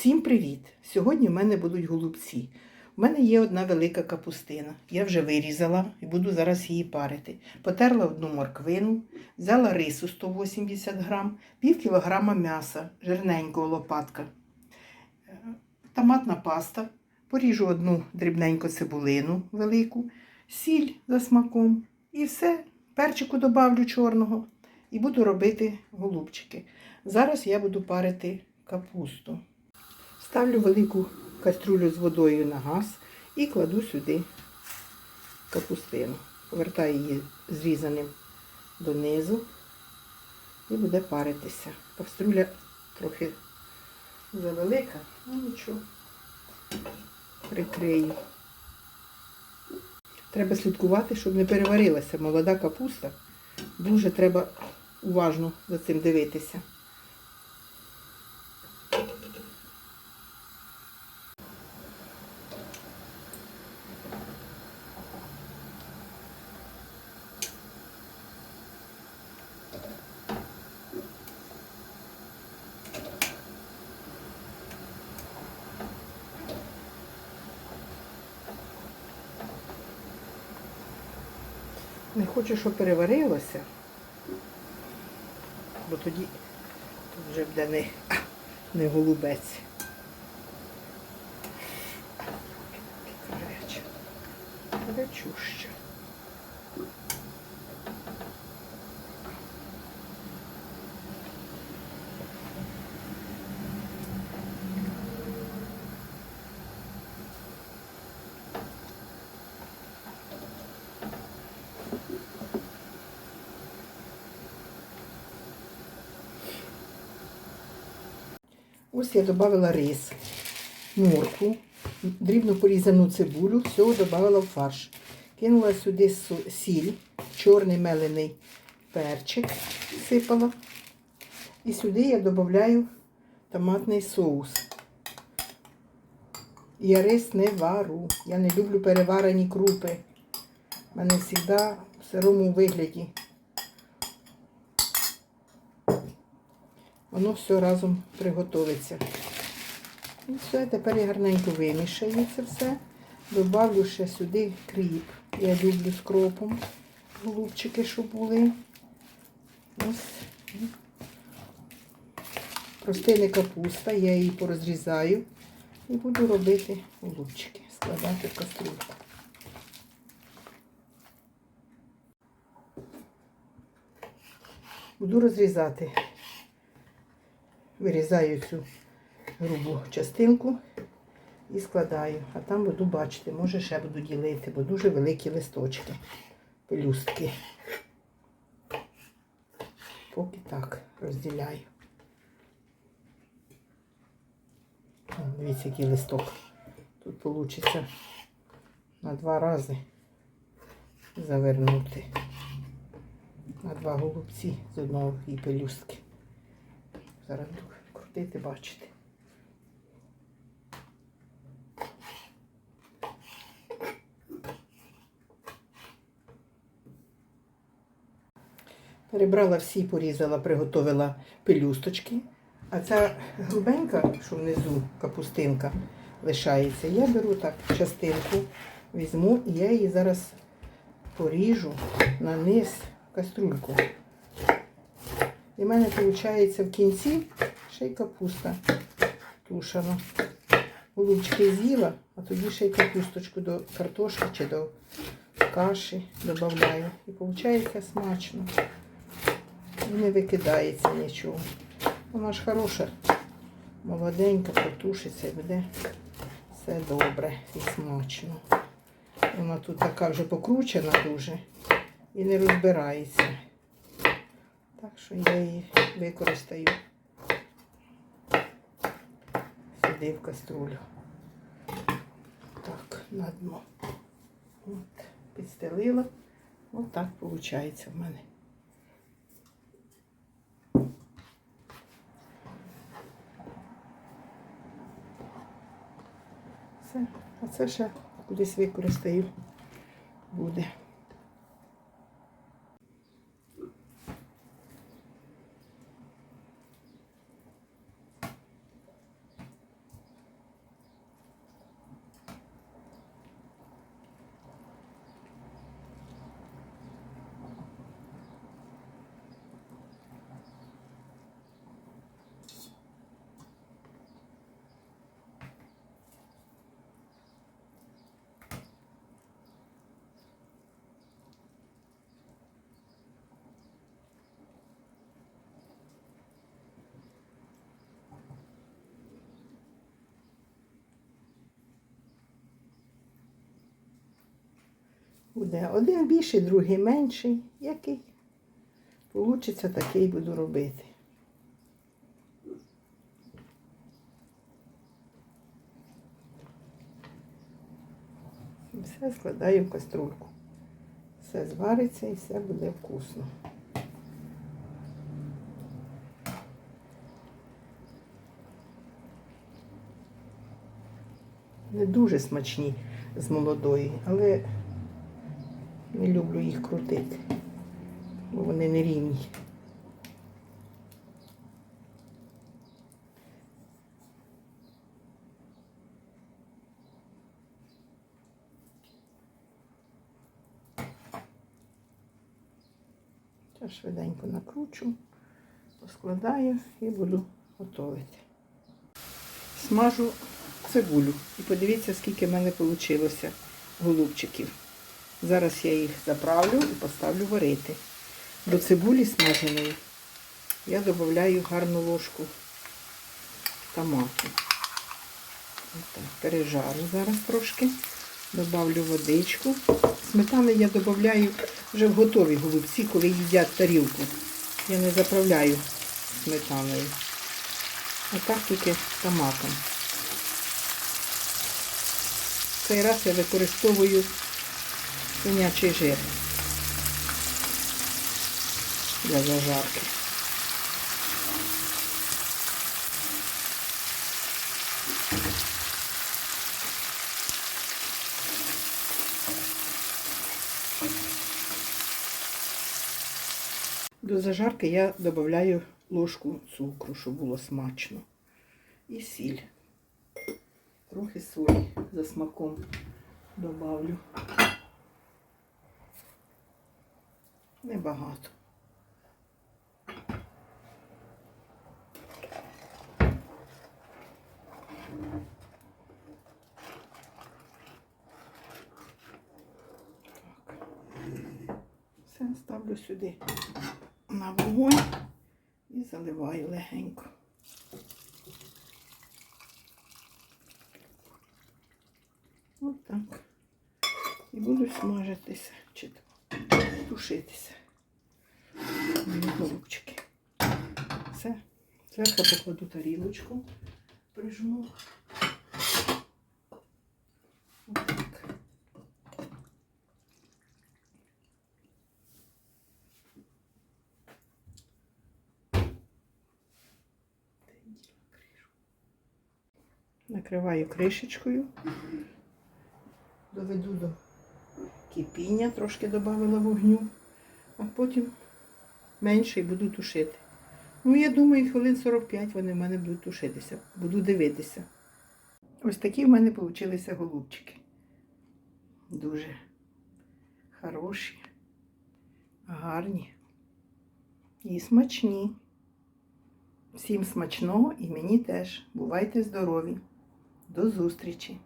Всім привіт! Сьогодні в мене будуть голубці. У мене є одна велика капустина. Я вже вирізала і буду зараз її парити. Потерла одну морквину, взяла рису 180 грам, пів кілограма м'яса, жирненького лопатка, е, томатна паста, поріжу одну дрібненьку цибулину велику, сіль за смаком і все. Перчику добавлю чорного і буду робити голубчики. Зараз я буду парити капусту. Ставлю велику кастрюлю з водою на газ і кладу сюди капустину. Повертаю її зрізаним донизу і буде паритися. Кастрюля трохи завелика, ну нічого, прикрию. Треба слідкувати, щоб не переварилася молода капуста. Дуже треба уважно за цим дивитися. Не хочу, щоб переварилося, бо тоді тут вже буде не, не голубець. Гаряча. Гарячуща. Ось я додала рис, моркву, дрібно порізану цибулю, всього додала в фарш. Кинула сюди сіль, чорний мелений перчик сипала. І сюди я додаю томатний соус. Я рис не вару. Я не люблю переварені крупи. У мене завжди в сирому вигляді. Воно все разом приготовиться. І все, тепер я гарненько вимішаю це все. Добавлю ще сюди кріп. Я люблю з кропом. Голубчики, щоб були. Ось. Простини капуста, я її порозрізаю і буду робити голубчики, складати в кастрюльку. Буду розрізати вирізаю цю грубу частинку і складаю. А там буду бачити, може ще буду ділити, бо дуже великі листочки, пелюстки. Поки так розділяю. Дивіться, який листок. Тут вийде на два рази завернути. На два голубці з одного і пелюстки. Зараз крутити, бачити. Перебрала всі, порізала, приготувала пелюсточки. А ця грубенька, що внизу капустинка лишається, я беру так частинку, візьму і я її зараз поріжу на низ в каструльку. І в мене виходить в кінці ще й капуста тушена. Голубчики з'їла, а тоді ще й капусточку до картошки чи до каші додаю. І виходить смачно. І не викидається нічого. Вона ж хороша, молоденька, протушиться і буде все добре і смачно. Вона тут така вже покручена дуже і не розбирається. Так що я її використаю сюди в каструлю. Так, на дно. От, підстелила. От так виходить в мене. Все, а це ще кудись використаю буде. Буде один більший, другий менший. Який получиться, такий буду робити. Все складаю в каструльку. Все звариться і все буде вкусно. Не дуже смачні з молодої, але не люблю їх крутити, бо вони не рівні. Зараз швиденько накручу, поскладаю і буду готувати. Смажу цибулю. І подивіться, скільки в мене вийшло голубчиків. Зараз я їх заправлю і поставлю варити. До цибулі смаженої я додаю гарну ложку томату. Отак, пережарю зараз трошки. Добавлю водичку. Сметани я додаю вже в готові голубці, коли їдять тарілку. Я не заправляю сметаною. Отак тільки томатом. Цей раз я використовую свинячий жир для зажарки. До зажарки я додаю ложку цукру, щоб було смачно. І сіль. Трохи солі за смаком добавлю. Небагато. Так. Все ставлю сюди на вогонь і заливаю легенько. Отак. І буду смажитися чи тушитися. Мої голубчики. Все. Зверху покладу тарілочку, прижму. Отак. Накриваю кришечкою. Доведу до кипіння, трошки додавила вогню, а потім менше і буду тушити. Ну, я думаю, хвилин 45 вони в мене будуть тушитися. Буду дивитися. Ось такі в мене вийшли голубчики. Дуже хороші, гарні і смачні. Всім смачного і мені теж. Бувайте здорові! До зустрічі!